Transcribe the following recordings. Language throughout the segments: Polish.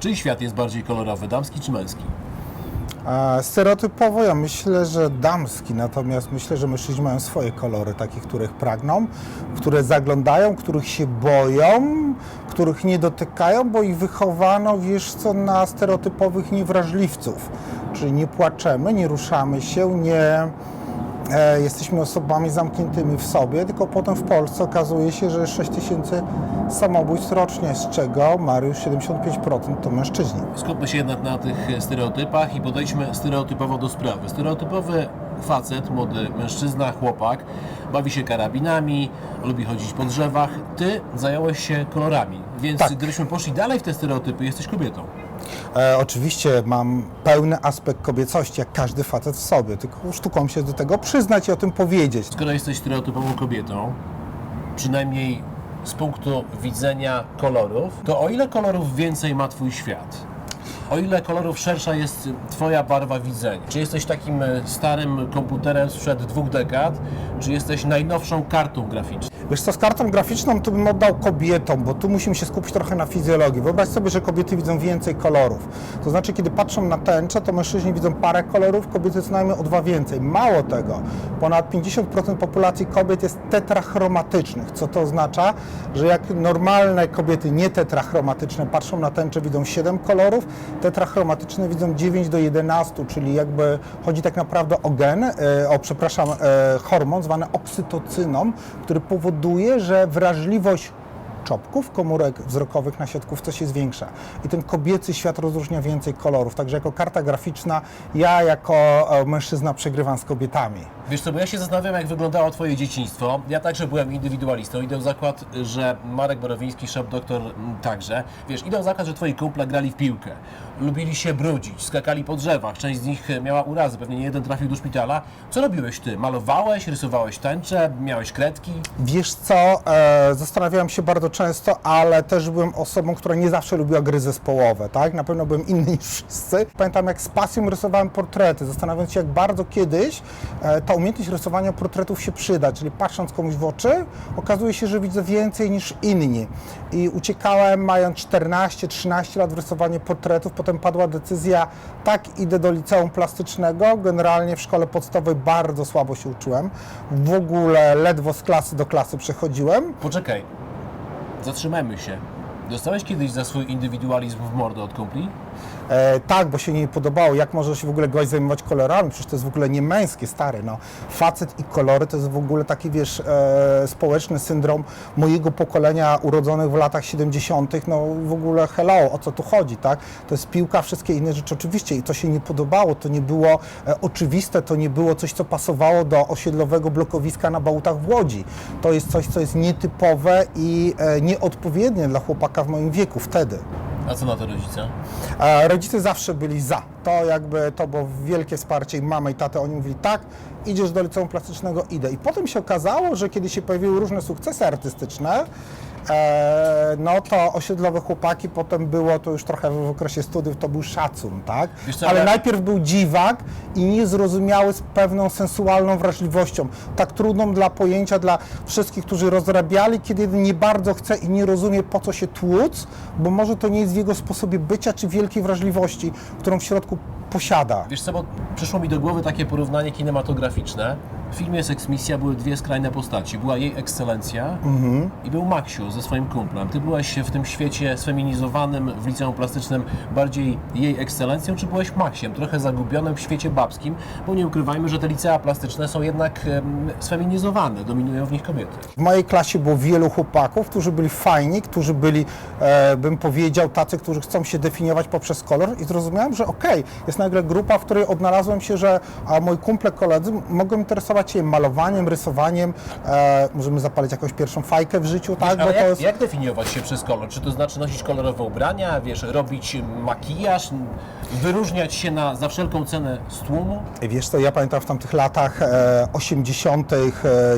Czyj świat jest bardziej kolorowy, damski czy męski? A stereotypowo ja myślę, że damski, natomiast myślę, że mężczyźni mają swoje kolory, takich, których pragną, które zaglądają, których się boją, których nie dotykają, bo ich wychowano, wiesz co, na stereotypowych niewrażliwców. Czyli nie płaczemy, nie ruszamy się, nie jesteśmy osobami zamkniętymi w sobie, tylko potem w Polsce okazuje się, że 6 tysięcy samobójstw rocznie, z czego Mariusz 75% to mężczyźni. Skupmy się jednak na tych stereotypach i podejdźmy stereotypowo do sprawy. Stereotypowy facet, młody mężczyzna, chłopak, bawi się karabinami, lubi chodzić po drzewach. Ty zająłeś się kolorami, więc Tak. gdybyśmy poszli dalej w te stereotypy, jesteś kobietą. E, oczywiście mam pełny aspekt kobiecości, jak każdy facet w sobie, tylko sztuką się do tego przyznać i o tym powiedzieć. Skoro jesteś stereotypową kobietą, przynajmniej z punktu widzenia kolorów, to o ile kolorów więcej ma Twój świat? O ile kolorów szersza jest Twoja barwa widzenia? Czy jesteś takim e, starym komputerem sprzed dwóch dekad, czy jesteś najnowszą kartą graficzną? Wiesz co, z kartą graficzną to bym oddał kobietom, bo tu musimy się skupić trochę na fizjologii. Wyobraź sobie, że kobiety widzą więcej kolorów. To znaczy, kiedy patrzą na tęczę, to mężczyźni widzą parę kolorów, kobiety co najmniej o dwa więcej. Mało tego, ponad 50% populacji kobiet jest tetrachromatycznych, co to oznacza, że jak normalne kobiety nietetrachromatyczne patrzą na tęczę, widzą 7 kolorów, tetrachromatyczne widzą 9 do 11, czyli jakby chodzi tak naprawdę o gen, e, o przepraszam, e, hormon zwany oksytocyną, który powoduje, że wrażliwość czopków, komórek wzrokowych na siatkówce się zwiększa. I ten kobiecy świat rozróżnia więcej kolorów. Także jako karta graficzna ja jako e, mężczyzna przegrywam z kobietami. Wiesz co, bo ja się zastanawiam, jak wyglądało Twoje dzieciństwo. Ja także byłem indywidualistą. Idę w zakład, że Marek Borowiński, szef doktor także. Wiesz, idę w zakład, że Twoi kumple grali w piłkę. Lubili się brudzić, skakali po drzewach. Część z nich e, miała urazy, pewnie nie jeden trafił do szpitala. Co robiłeś Ty? Malowałeś, rysowałeś tęcze, miałeś kredki? Wiesz co, e, zastanawiałem się bardzo często, ale też byłem osobą, która nie zawsze lubiła gry zespołowe, tak? Na pewno byłem inny niż wszyscy. Pamiętam, jak z pasją rysowałem portrety, zastanawiając się, jak bardzo kiedyś e, ta umiejętność rysowania portretów się przyda, czyli patrząc komuś w oczy, okazuje się, że widzę więcej niż inni. I uciekałem mając 14-13 lat w rysowanie portretów, potem padła decyzja, tak idę do liceum plastycznego, generalnie w szkole podstawowej bardzo słabo się uczyłem, w ogóle ledwo z klasy do klasy przechodziłem. Poczekaj, zatrzymajmy się. Dostałeś kiedyś za swój indywidualizm w mordę od kumpli? E, tak, bo się nie podobało, jak może się w ogóle gość zajmować kolorami, przecież to jest w ogóle nie męskie, stary, no. Facet i kolory to jest w ogóle taki, wiesz, e, społeczny syndrom mojego pokolenia urodzonych w latach 70., no w ogóle hello, o co tu chodzi, tak? To jest piłka, wszystkie inne rzeczy oczywiście i to się nie podobało, to nie było e, oczywiste, to nie było coś, co pasowało do osiedlowego blokowiska na Bałutach w Łodzi. To jest coś, co jest nietypowe i e, nieodpowiednie dla chłopaka w moim wieku wtedy. A co na to rodzice? E, Rodzice zawsze byli za. To jakby to było wielkie wsparcie i mama i tata, oni mówili tak, idziesz do liceum plastycznego, idę. I potem się okazało, że kiedy się pojawiły różne sukcesy artystyczne, no to osiedlowe chłopaki, potem było to już trochę w okresie studiów, to był szacun, tak? Co, Ale ale- najpierw był dziwak i niezrozumiały z pewną sensualną wrażliwością, tak trudną dla pojęcia dla wszystkich, którzy rozrabiali, kiedy nie bardzo chce i nie rozumie po co się tłuc, bo może to nie jest w jego sposobie bycia czy wielkiej wrażliwości, którą w środku posiada. Wiesz co, bo przyszło mi do głowy takie porównanie kinematograficzne. W filmie Misja były dwie skrajne postaci. Była jej ekscelencja i był Maksiu ze swoim kumplem. Ty byłeś w tym świecie sfeminizowanym w liceum plastycznym bardziej jej ekscelencją, czy byłeś Maksiem, trochę zagubionym w świecie babskim? Bo nie ukrywajmy, że te licea plastyczne są jednak em, sfeminizowane, dominują w nich kobiety. W mojej klasie było wielu chłopaków, którzy byli fajni, którzy byli, e, bym powiedział, tacy, którzy chcą się definiować poprzez kolor i zrozumiałem, że okej, jest nagle grupa, w której odnalazłem się, że a moi kumple, koledzy mogą interesować się malowaniem, rysowaniem, e, możemy zapalić jakąś pierwszą fajkę w życiu, tak, Ale bo to jak, jest... jak definiować się przez kolor? Czy to znaczy nosić kolorowe ubrania, wiesz, robić makijaż, wyróżniać się na, za wszelką cenę z tłumu? Wiesz co, ja pamiętam w tamtych latach e, 80. E,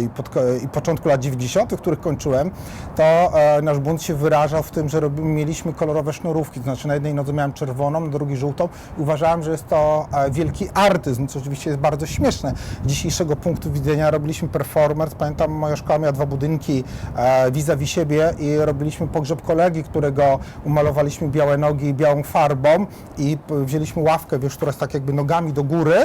i, pod, i początku lat 90., których kończyłem, to e, nasz bunt się wyrażał w tym, że mieliśmy kolorowe sznurówki, to znaczy na jednej nodze miałem czerwoną, na drugiej żółtą i uważałem, że jest to e, wielki artyzm, co oczywiście jest bardzo śmieszne. Z dzisiejszego punktu widzenia robiliśmy performance. Pamiętam, moja szkoła miała dwa budynki e, vis-a-vis siebie i robiliśmy pogrzeb kolegi, którego umalowaliśmy białe nogi białą farbą i wzięliśmy ławkę, wiesz, która jest tak jakby nogami do góry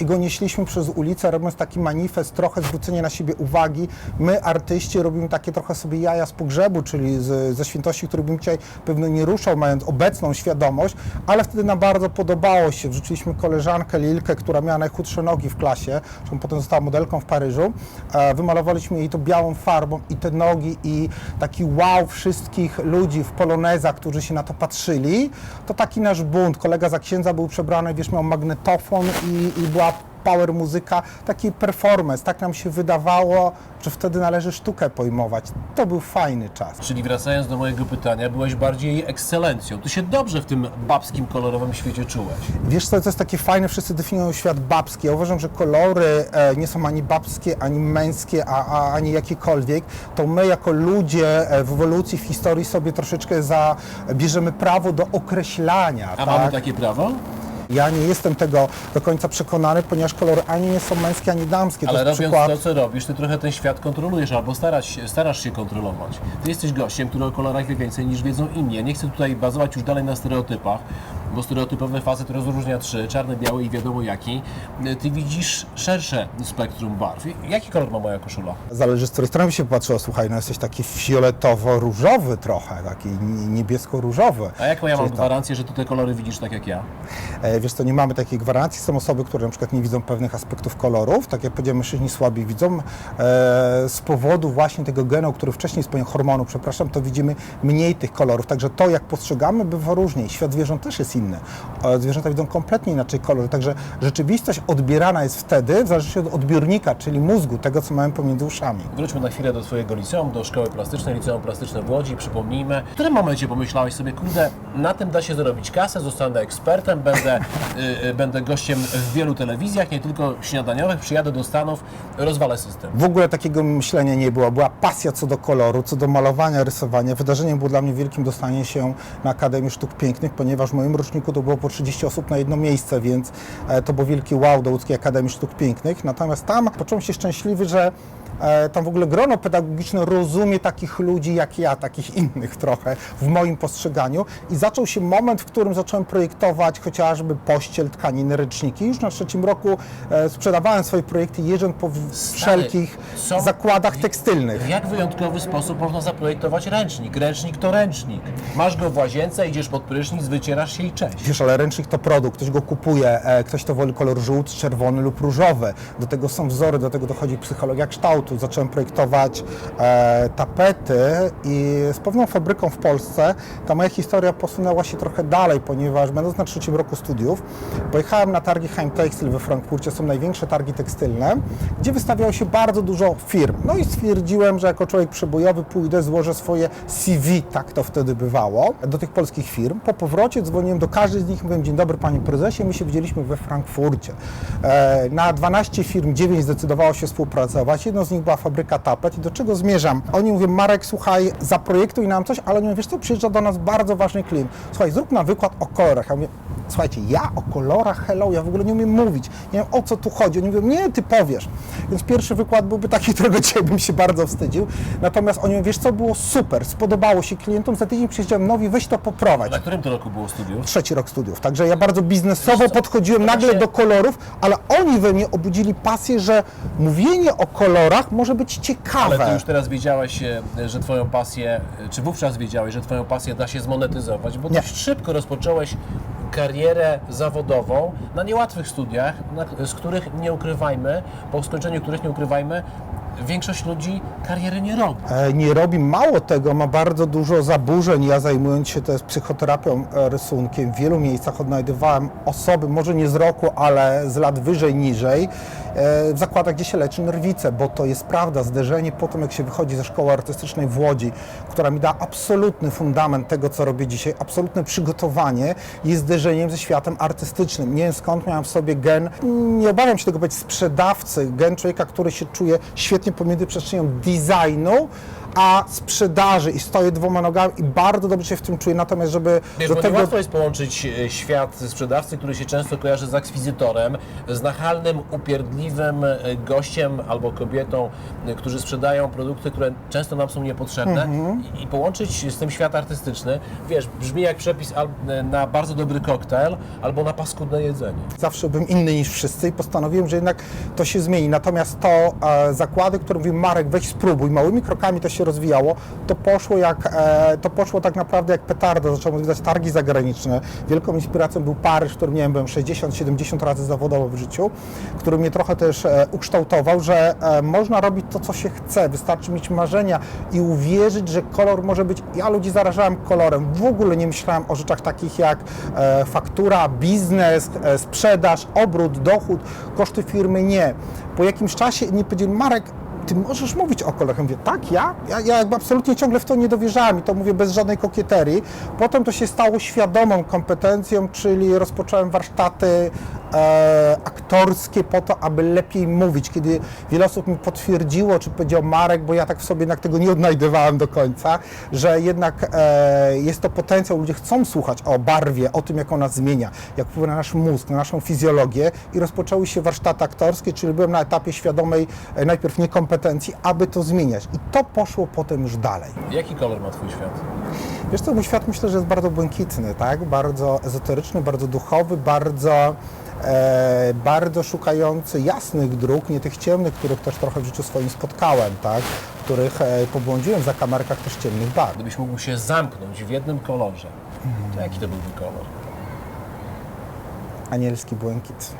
i go nieśliśmy przez ulicę, robiąc taki manifest, trochę zwrócenie na siebie uwagi. My, artyści, robimy takie trochę sobie jaja z pogrzebu, czyli z, ze świętości, których bym dzisiaj pewno nie ruszał, mając obecną świadomość, ale wtedy nam bardzo podobało się. Wrzuciliśmy koleżankę Lilkę, która miała najchudsze nogi w klasie, zresztą potem została modelką w Paryżu. E, Wymalowaliśmy jej to białą farbą i te nogi i taki wow wszystkich ludzi w polonezach, którzy się na to patrzyli. To taki nasz bunt. Kolega za księdza był przebrany, wiesz, miał magnetofon i, i była power muzyka, taki performance. Tak nam się wydawało, że wtedy należy sztukę pojmować. To był fajny czas. Czyli wracając do mojego pytania, byłeś bardziej jej ekscelencją. Ty się dobrze w tym babskim, kolorowym świecie czułeś. Wiesz co, to jest takie fajne, wszyscy definiują świat babski. Ja uważam, że kolory e, nie są ani babskie, ani męskie, a, a, ani jakiekolwiek. To my jako ludzie e, w ewolucji, w historii sobie troszeczkę za, bierzemy prawo do określania. A tak? mamy takie prawo? Ja nie jestem tego do końca przekonany, ponieważ kolory ani nie są męskie, ani damskie. Ale to robiąc przykład... to, co robisz, ty trochę ten świat kontrolujesz albo starasz się, starasz się kontrolować. Ty jesteś gościem, który o kolorach wie więcej niż wiedzą inni. Ja nie chcę tutaj bazować już dalej na stereotypach, bo stereotypowy facet rozróżnia trzy, czarny, biały i wiadomo jaki. Ty widzisz szersze spektrum barw. Jaki kolor ma moja koszula? Zależy z której strony się patrzyło. Słuchaj, no jesteś taki fioletowo-różowy trochę, taki niebiesko-różowy. A jaką ja mam Czyli gwarancję, że ty te kolory widzisz tak jak ja? E, Wiesz co, nie mamy takiej gwarancji. Są osoby, które na przykład nie widzą pewnych aspektów kolorów. Tak jak powiedziałem, mężczyźni słabi widzą. E, z powodu właśnie tego genu, który wcześniej wspomniał, hormonu, przepraszam, to widzimy mniej tych kolorów. Także to, jak postrzegamy, bywa różnie. Świat zwierząt też jest inny. E, zwierzęta widzą kompletnie inaczej kolory. Także rzeczywistość odbierana jest wtedy, w zależności od odbiornika, czyli mózgu, tego, co mamy pomiędzy uszami. Wróćmy na chwilę do Twojego liceum, do szkoły plastycznej, liceum plastyczne w Łodzi. Przypomnijmy, w którym momencie pomyślałeś sobie, kurde, na tym da się zarobić kasę, zostanę ekspertem, będę, będę gościem w wielu telewizjach, nie tylko śniadaniowych, przyjadę do Stanów, rozwalę system. W ogóle takiego myślenia nie było. Była pasja co do koloru, co do malowania, rysowania. Wydarzeniem było dla mnie wielkim dostanie się na Akademię Sztuk Pięknych, ponieważ w moim roczniku to było po 30 osób na jedno miejsce, więc e, to był wielki wow do Łódzkiej Akademii Sztuk Pięknych. Natomiast tam poczułem się szczęśliwy, że tam w ogóle grono pedagogiczne rozumie takich ludzi jak ja, takich innych trochę w moim postrzeganiu i zaczął się moment, w którym zacząłem projektować chociażby pościel, tkaniny, ręczniki. Już na trzecim roku e, sprzedawałem swoje projekty jeżdżąc po w- wszelkich są- zakładach tekstylnych. W jak wyjątkowy sposób można zaprojektować ręcznik? Ręcznik to ręcznik. Masz go w łazience, idziesz pod prysznic, wycierasz się i cześć. Wiesz, ale ręcznik to produkt, ktoś go kupuje, e, ktoś to woli kolor żółty, czerwony lub różowy. Do tego są wzory, do tego dochodzi psychologia kształtu. Zacząłem projektować e, tapety i z pewną fabryką w Polsce ta moja historia posunęła się trochę dalej, ponieważ będąc na trzecim roku studiów, pojechałem na targi Heimtextil we Frankfurcie, są największe targi tekstylne, gdzie wystawiało się bardzo dużo firm. No i stwierdziłem, że jako człowiek przebojowy pójdę, złożę swoje CV, tak to wtedy bywało, do tych polskich firm. Po powrocie dzwoniłem do każdej z nich mówiłem, dzień dobry panie prezesie, my się widzieliśmy we Frankfurcie. E, na 12 firm 9 zdecydowało się współpracować, jedną z nich była fabryka tapet i do czego zmierzam? Oni mówią, Marek, słuchaj, zaprojektuj nam coś, ale oni mówią, wiesz co, przyjeżdża do nas bardzo ważny klient. Słuchaj, zrób nam wykład o kolorach. Ja mówię, słuchajcie, ja o kolorach, hello, ja w ogóle nie umiem mówić, nie wiem o co tu chodzi. Oni mówią, nie, ty powiesz. Więc pierwszy wykład byłby taki, którego dzisiaj bym się bardzo wstydził. Natomiast oni mówią, wiesz co, było super, spodobało się klientom, za tydzień przyjeżdżałem nowi, weź to poprowadź. Na którym to roku było studiów? Trzeci rok studiów. Także ja bardzo biznesowo podchodziłem nagle do kolorów, ale oni we mnie obudzili pasję, że mówienie o kolorach może być ciekawe. Ale ty już teraz wiedziałeś, e, że twoją pasję, e, czy wówczas wiedziałeś, że twoją pasję da się zmonetyzować, bo dość szybko rozpocząłeś karierę zawodową na niełatwych studiach, z których nie ukrywajmy, po skończeniu których nie ukrywajmy, większość ludzi kariery nie robi. E, nie robi mało tego, ma bardzo dużo zaburzeń. Ja zajmując się też psychoterapią, e, rysunkiem, w wielu miejscach odnajdywałem osoby, może nie z roku, ale z lat wyżej, niżej, e, w zakładach, gdzie się leczy nerwice, bo to jest prawda, zderzenie po tym, jak się wychodzi ze szkoły artystycznej w Łodzi, która mi da absolutny fundament tego, co robię dzisiaj, absolutne przygotowanie, jest zderzeniem ze światem artystycznym. Nie wiem skąd miałem w sobie gen, nie obawiam się tego powiedzieć, sprzedawcy, gen człowieka, który się czuje świetnie pomiędzy przestrzenią designu, A sprzedaży i stoję dwoma nogami i bardzo dobrze się w tym czuję, natomiast żeby Wiesz, do bo tego... niełatwo jest połączyć e, świat sprzedawcy, który się często kojarzy z akwizytorem, z nachalnym, upierdliwym e, gościem albo kobietą, e, którzy sprzedają produkty, które często nam są niepotrzebne Mhm. i, i połączyć z tym świat artystyczny, wiesz, brzmi jak przepis na bardzo dobry koktajl albo na paskudne jedzenie. zawsze byłem inny niż wszyscy i postanowiłem, że jednak to się zmieni. Natomiast to e, zakłady, które mówił Marek, weź spróbuj, małymi krokami to się rozwijało, to poszło jak, e, to poszło tak naprawdę jak petarda, zacząłem odwiedzać targi zagraniczne. Wielką inspiracją był Paryż, w którym nie wiem, byłem 60-70 razy zawodowo w życiu, który mnie trochę też e, ukształtował, że e, można robić to, co się chce, wystarczy mieć marzenia i uwierzyć, że kolor może być, ja ludzi zarażałem kolorem, w ogóle nie myślałem o rzeczach takich jak faktura, biznes, sprzedaż, obrót, dochód, koszty firmy, nie. Po jakimś czasie inni powiedzieli, Marek, ty możesz mówić o kolorach. Ja mówię, tak, ja? ja? Ja jakby absolutnie ciągle w to nie dowierzałem i to mówię bez żadnej kokieterii. Potem to się stało świadomą kompetencją, czyli rozpocząłem warsztaty e, aktorskie po to, aby lepiej mówić. Kiedy wiele osób mi potwierdziło, czy powiedział Marek, bo ja tak w sobie jednak tego nie odnajdywałem do końca, że jednak e, jest to potencjał, ludzie chcą słuchać o barwie, o tym, jak ona zmienia, jak wpływa na nasz mózg, na naszą fizjologię i rozpoczęły się warsztaty aktorskie, czyli byłem na etapie świadomej e, najpierw niekompetencji, aby to zmieniać. I to poszło potem już dalej. Jaki kolor ma Twój świat? Wiesz co, mój świat myślę, że jest bardzo błękitny, tak? Bardzo ezoteryczny, bardzo duchowy, bardzo, e, bardzo szukający jasnych dróg, nie tych ciemnych, których też trochę w życiu swoim spotkałem, tak? W których e, pobłądziłem za kamerkach też ciemnych barw. Gdybyś mógł się zamknąć w jednym kolorze, to jaki to byłby kolor? Anielski błękit.